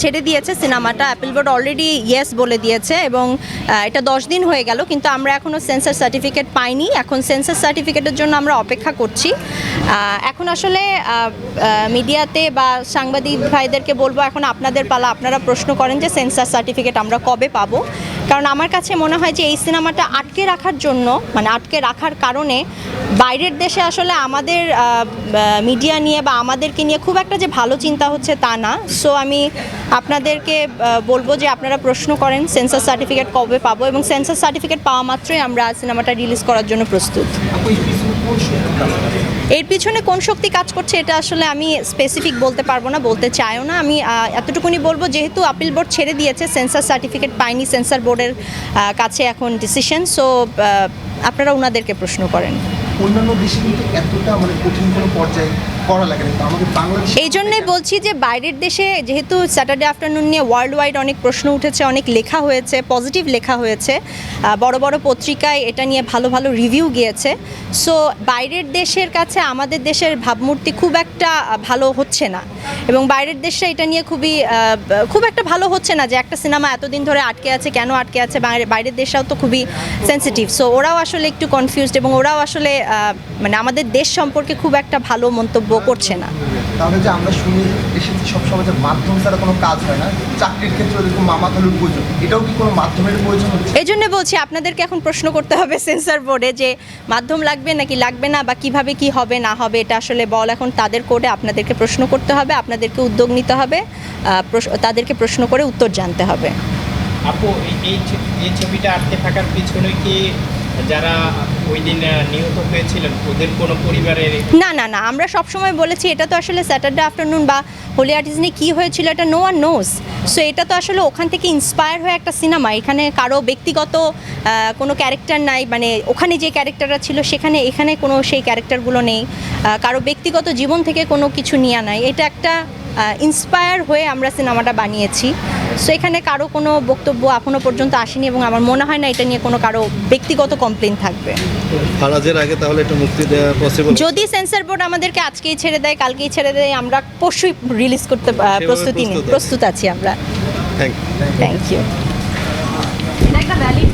ছেড়ে দিয়েছে সিনেমাটা। অ্যাপেল বোর্ড অলরেডি ইয়েস বলে দিয়েছে এবং এটা দশ দিন হয়ে গেল, কিন্তু আমরা এখনও সেন্সার সার্টিফিকেট পাইনি। এখন সেন্সার সার্টিফিকেটের জন্য আমরা অপেক্ষা করছি। এখন আসলে মিডিয়াতে বা সাংবাদিক ভাইদেরকে বলব, এখন আপনাদের পালা আপনারা প্রশ্ন করেন যে সেন্সার সার্টিফিকেট আমরা কবে পাবো। কারণ আমার কাছে মনে হয় যে এই সিনেমাটা আটকে রাখার জন্য মানে আটকে রাখার কারণে বাইরের দেশে আসলে আমাদের মিডিয়া নিয়ে বা আমাদেরকে নিয়ে খুব একটা যে ভালো চিন্তা হচ্ছে তা না। সো আমি আপনাদেরকে বলব যে আপনারা প্রশ্ন করেন সেন্সার সার্টিফিকেট কবে পাবো এবং সেন্সার সার্টিফিকেট পাওয়া মাত্রই আমরা সিনেমাটা রিলিজ করার জন্য প্রস্তুত। এর পিছনে কোন শক্তি কাজ করছে এটা আসলে আমি স্পেসিফিক বলতে পারব না, বলতে চাইও না। আমি এতটুকুনি বলব, যেহেতু আপিল বোর্ড ছেড়ে দিয়েছে সেন্সার সার্টিফিকেট পাইনি সেন্সার বোর্ডের কাছে এখন ডিসিশন সো আপনারা ওনাদেরকে প্রশ্ন করেন। অন্যান্য দেশে কিন্তু এতটা মানে কঠিন কোনো পর্যায়ে করা লাগে আমাদের বাংলাদেশে এই জন্যই বলছি যে বাইরের দেশে যেহেতু স্যাটারডে আফটারনুন নিয়ে ওয়ার্ল্ড ওয়াইড অনেক প্রশ্ন উঠেছে, অনেক লেখা হয়েছে পজিটিভ লেখা হয়েছে বড় বড় পত্রিকায় এটা নিয়ে ভালো ভালো রিভিউ গিয়েছে। সো বাইরের দেশের কাছে আমাদের দেশের ভাবমূর্তি খুব একটা ভালো হচ্ছে না। এবং বাইরের দেশে এটা নিয়ে খুবই খুব একটা ভালো হচ্ছে না যে একটা সিনেমা এতদিন ধরে আটকে আছে, কেন আটকে আছে? বাইরে- বাইরের দেশটাও তো খুবই সেন্সিটিভ সো ওরাও আসলে একটু কনফিউজড এবং ওরাও আসলে মানে আমাদের দেশ সম্পর্কে খুব একটা ভালো মন্তব্য করছে না। তাহলে যে আমরা শুনি এসেছি সবসময় যে মাধ্যম ছাড়া কোনো কাজ হয় না চাকরির ক্ষেত্রে এরকম মামা খালুর প্রয়োজন এটাও কি কোনো মাধ্যমের প্রয়োজন হচ্ছে? এই জন্য বলছি আপনাদেরকে এখন প্রশ্ন করতে হবে সেন্সর বোর্ডে যে মাধ্যম লাগবে নাকি লাগবে না বা কীভাবে কি হবে না হবে এটা আসলে বল এখন তাদের কোর্টে আপনাদেরকে প্রশ্ন করতে হবে আপনাদেরকে উদ্যোগ নিতে হবে তাদেরকে প্রশ্ন করে উত্তর জানতে হবে। আপু এই ছবিটা আটকে থাকার পিছনে কি যারা ওই দিন নিহত হয়েছিলেন। ওদের পরিবারের না না না, আমরা সবসময় বলেছি, এটা তো আসলে স্যাটারডে আফটারনুন বা হোলি আর্টিজনে কী হয়েছিল এটা নো ওয়ান নোজ সো এটা তো আসলে ওখান থেকে ইন্সপায়ার হয়ে একটা সিনেমা এখানে কারও ব্যক্তিগত কোনো ক্যারেক্টার নাই মানে ওখানে যে ক্যারেক্টাররা ছিল, সেখানে, এখানে কোনো সেই ক্যারেক্টারগুলো নেই কারও ব্যক্তিগত জীবন থেকে কোনো কিছু নিয়ে নাই। এটা একটা ইন্সপায়ার হয়ে আমরা সিনেমাটা বানিয়েছি। সো এখানে কারও কোনো বক্তব্য এখনও পর্যন্ত আসেনি এবং আমার মনে হয় না এটা নিয়ে কোনো কারও ব্যক্তিগত কমপ্লেন থাকবে। ফারাজের আগে তাহলে একটু মুক্তি দেওয়া পসিবল যদি সেন্সর বোর্ড আমাদেরকে আজকেই ছেড়ে দেয় কালকেই ছেড়ে দেয় আমরা পরশুই রিলিজ করতে প্রস্তুতি নিই। প্রস্তুত আছি। আমরা। Thank you